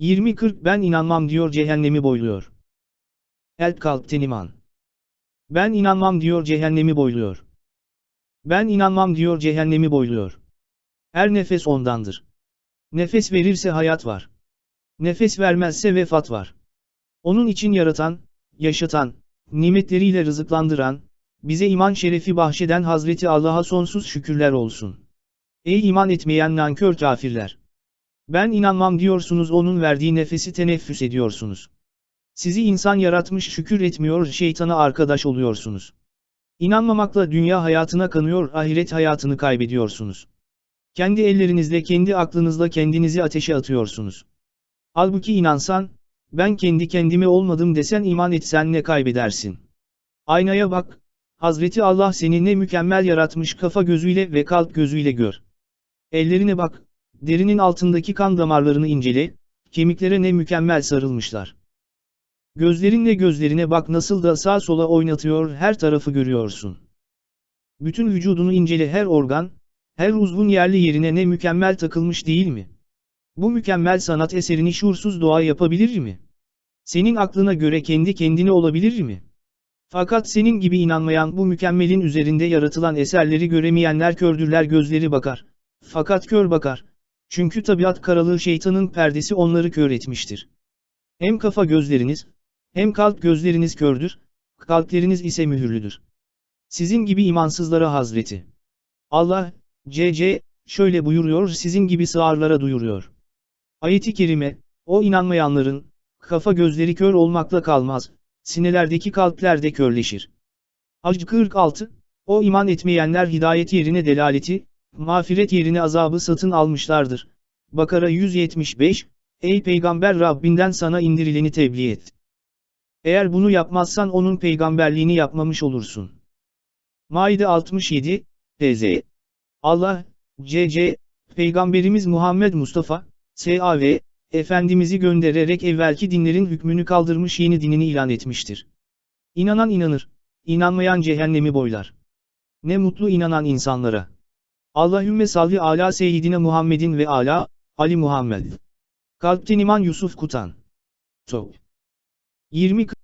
20-40 ben inanmam diyor cehennemi boyluyor. El kalpten iman. Ben inanmam diyor cehennemi boyluyor. Ben inanmam diyor cehennemi boyluyor. Her nefes ondandır. Nefes verirse hayat var. Nefes vermezse vefat var. Onun için yaratan, yaşatan, nimetleriyle rızıklandıran, bize iman şerefi bahşeden Hazreti Allah'a sonsuz şükürler olsun. Ey iman etmeyen nankör kafirler! Ben inanmam diyorsunuz onun verdiği nefesi teneffüs ediyorsunuz. Sizi insan yaratmış şükür etmiyor şeytana arkadaş oluyorsunuz. İnanmamakla dünya hayatına kanıyor ahiret hayatını kaybediyorsunuz. Kendi ellerinizle kendi aklınızla kendinizi ateşe atıyorsunuz. Halbuki inansan, ben kendi kendime olmadım desen iman etsen ne kaybedersin? Aynaya bak, Hazreti Allah seni ne mükemmel yaratmış kafa gözüyle ve kalp gözüyle gör. Ellerine bak, derinin altındaki kan damarlarını incele, kemiklere ne mükemmel sarılmışlar. Gözlerinle gözlerine bak nasıl da sağ sola oynatıyor her tarafı görüyorsun. Bütün vücudunu incele her organ, her uzvun yerli yerine ne mükemmel takılmış değil mi? Bu mükemmel sanat eserini şuursuz doğa yapabilir mi? Senin aklına göre kendi kendine olabilir mi? Fakat senin gibi inanmayan bu mükemmelin üzerinde yaratılan eserleri göremeyenler kördürler gözleri bakar. Fakat kör bakar. Çünkü tabiat karalığı şeytanın perdesi onları kör etmiştir. Hem kafa gözleriniz, hem kalp gözleriniz kördür, kalpleriniz ise mühürlüdür. Sizin gibi imansızlara Hazreti. Allah, C.C. şöyle buyuruyor sizin gibi sığırlara duyuruyor. Ayet-i Kerime, o inanmayanların, kafa gözleri kör olmakla kalmaz, sinelerdeki kalpler de körleşir. Hac 46, o iman etmeyenler hidayet yerine delaleti, mağfiret yerine azabı satın almışlardır. Bakara 175, Ey peygamber Rabbinden sana indirileni tebliğ et. Eğer bunu yapmazsan onun peygamberliğini yapmamış olursun. Maide 67, TZ. Allah, C.C. Peygamberimiz Muhammed Mustafa, S.A.V. Efendimiz'i göndererek evvelki dinlerin hükmünü kaldırmış yeni dinini ilan etmiştir. İnanan inanır, inanmayan cehennemi boylar. Ne mutlu inanan insanlara. Allahümme salli ala seyyidine Muhammedin ve ala, Ali Muhammed. Kalpten iman Yusuf Kutan. Top. 20